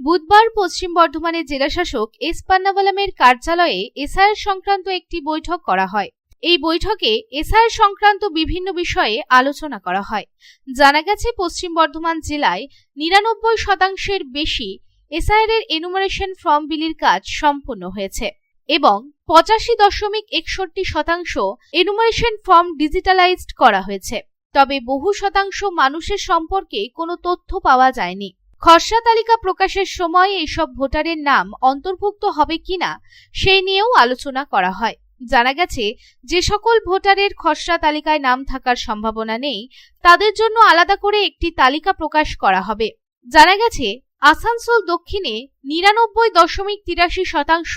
বুধবার পশ্চিম বর্ধমানের জেলাশাসক এস পান্নাবালামের কার্যালয়ে এসআইআর সংক্রান্ত একটি বৈঠক করা হয়। এই বৈঠকে এসআইআর সংক্রান্ত বিভিন্ন বিষয়ে আলোচনা করা হয়। জানা গেছে, পশ্চিম বর্ধমান জেলায় নিরানব্বই শতাংশের বেশি এসআইআর এর এনুমারেশন ফর্ম বিলির কাজ সম্পন্ন হয়েছে এবং পঁচাশি দশমিক একষট্টি শতাংশ এনুমারেশন ফর্ম ডিজিটালাইজড করা হয়েছে। তবে বহু শতাংশ মানুষের সম্পর্কে কোনো তথ্য পাওয়া যায়নি। খসড়া তালিকা প্রকাশের সময় এইসব ভোটারের নাম অন্তর্ভুক্ত হবে কিনা, সেই নিয়েও আলোচনা করা হয়। জানা গেছে, যে সকল ভোটারের খসড়া তালিকায় নাম থাকার সম্ভাবনা নেই, তাদের জন্য আলাদা করে একটি তালিকা প্রকাশ করা হবে। জানা গেছে, আসানসোল দক্ষিণে নিরানব্বই দশমিক তিরাশি শতাংশ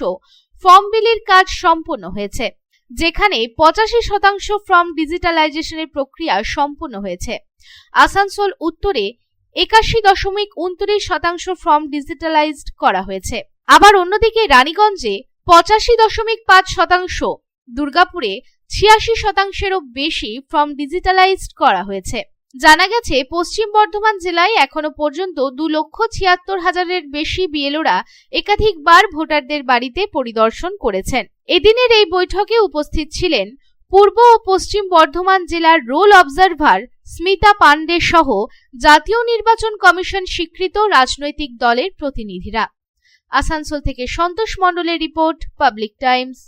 ফর্ম বিলির কাজ সম্পন্ন হয়েছে। যেখানে পঁচাশি শতাংশ ফর্ম ডিজিটালাইজেশনের প্রক্রিয়া সম্পূর্ণ হয়েছে। আসানসোল উত্তরে একাশি দশমিক উনত্রিশ শতাংশ ফর্ম ডিজিটালাইজড করা হয়েছে। আবার অন্যদিকে রানীগঞ্জে পঁচাশি দশমিক পাঁচ শতাংশ, দুর্গাপুরে ছিয়াশি শতাংশেরও বেশি ফর্ম ডিজিটালাইজড করা হয়েছে। জানা গেছে, পশ্চিম বর্ধমান জেলায় এখনও পর্যন্ত দু লক্ষ ছিয়াত্তর হাজারের বেশি বিএলওরা একাধিকবার ভোটারদের বাড়িতে পরিদর্শন করেছেন। এদিনের এই বৈঠকে উপস্থিত ছিলেন পূর্ব ও পশ্চিম বর্ধমান জেলার রোল অবজারভার স্মিতা পান্ডে সহ জাতীয় নির্বাচন কমিশন স্বীকৃত রাজনৈতিক দলের প্রতিনিধিরা। আসানসোল থেকে সন্তোষ মণ্ডলের রিপোর্ট, পাবলিক টাইমস।